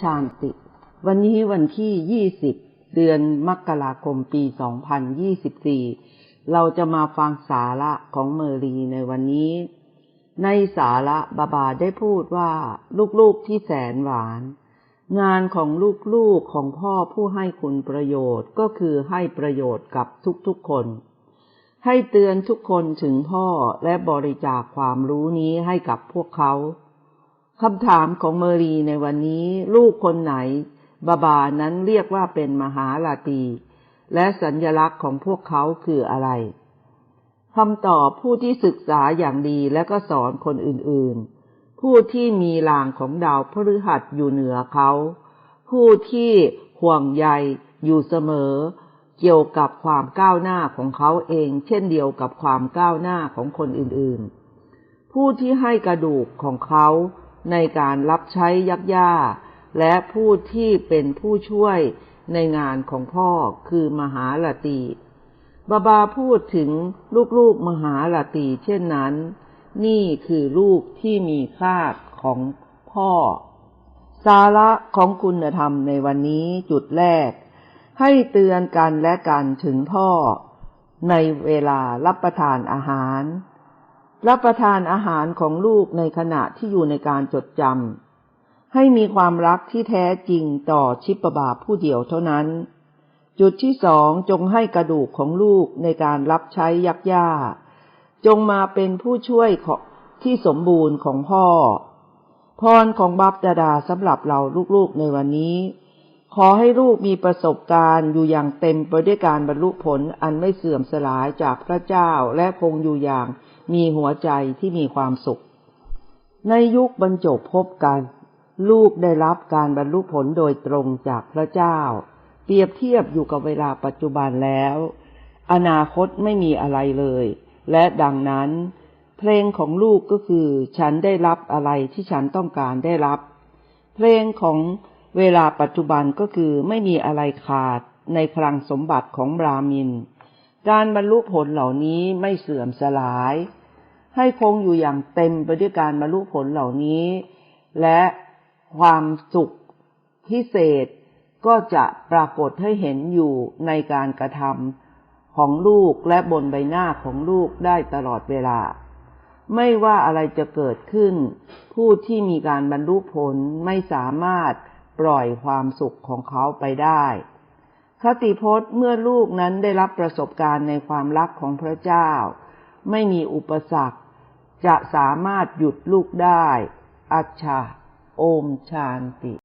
ชานติ วันนี้วันที่ 20 เดือนมกราคมปี 2024 เราจะมาฟังสาระของเมอรีในวันนี้ ในสาระบาบาได้พูดว่า ลูกๆที่แสนหวาน งานของลูกๆของพ่อผู้ให้คุณประโยชน์ก็คือให้ประโยชน์กับทุกๆคน ให้เตือนทุกคนถึงพ่อและบริจาคความรู้นี้ให้กับพวกเขา คำถามของเมรีในวันนี้ลูกคนไหน บาบานั้นเรียกว่าเป็นมหาลาตี และสัญญลักษณ์ของพวกเขาคืออะไรคำตอบผู้ที่ศึกษาอย่างดีและก็สอนคนอื่นๆ ผู้ที่มีลางของดาวพฤหัสอยู่เหนือเขา ผู้ที่ห่วงใยอยู่เสมอ เกี่ยวกับความก้าวหน้าของเขาเอง เช่นเดียวกับความก้าวหน้าของคนอื่นๆ ผู้ที่ให้กระดูกของเขา ในการรับใช้ยักย่า และผู้ที่เป็นผู้ช่วยในงานของพ่อคือมหาลาตีบาบาพูดถึงลูกๆมหาลาตีเช่นนั้น นี่คือลูกที่มีค่าของพ่อ สาระของคุณธรรมในวันนี้จุดแรก ให้เตือนกันและกันถึงพ่อ ในเวลารับประทานอาหาร รับประทานอาหารของลูกในขณะที่อยู่ในการจดจำให้มีความรักที่แท้จริงต่อชิปบาผู้เดียวเท่านั้น จุดที่สองจงให้กระดูกของลูกในการรับใช้ยักย่า จงมาเป็นผู้ช่วยที่สมบูรณ์ของพ่อ พรของบัพดาดาสำหรับเราลูกๆในวันนี้ ขอให้ลูกมีประสบการณ์อยู่อย่างเต็มไปด้วยการบรรลุผลอันไม่เสื่อมสลายจากพระเจ้าและคงอยู่อย่าง มีหัวใจที่มีความสุข ในยุคบรรจบพบกัน ลูกได้รับการบรรลุผลโดยตรงจากพระเจ้า เปรียบเทียบอยู่กับเวลาปัจจุบันแล้ว อนาคตไม่มีอะไรเลย และดังนั้น เพลงของลูกก็คือ ฉันได้รับอะไรที่ฉันต้องการได้รับ เพลงของเวลาปัจจุบันก็คือไม่มีอะไรขาดในคลังสมบัติของบรามิน การบรรลุผลเหล่านี้ไม่เสื่อมสลาย ให้คงอยู่อย่างเต็มไปด้วยการบรรลุผลเหล่านี้ และความสุขพิเศษก็จะปรากฏให้เห็นอยู่ในการกระทำของลูกและบนใบหน้าของลูกได้ตลอดเวลา ไม่ว่าอะไรจะเกิดขึ้น ผู้ที่มีการบรรลุผลไม่สามารถปล่อยความสุขของเขาไปได้ คติพจน์เมื่อลูกนั้นได้รับประสบการณ์ในความรักของพระเจ้า ไม่มีอุปสรรค จะสามารถหยุดลูกได้ อัจฉาโอมชานติ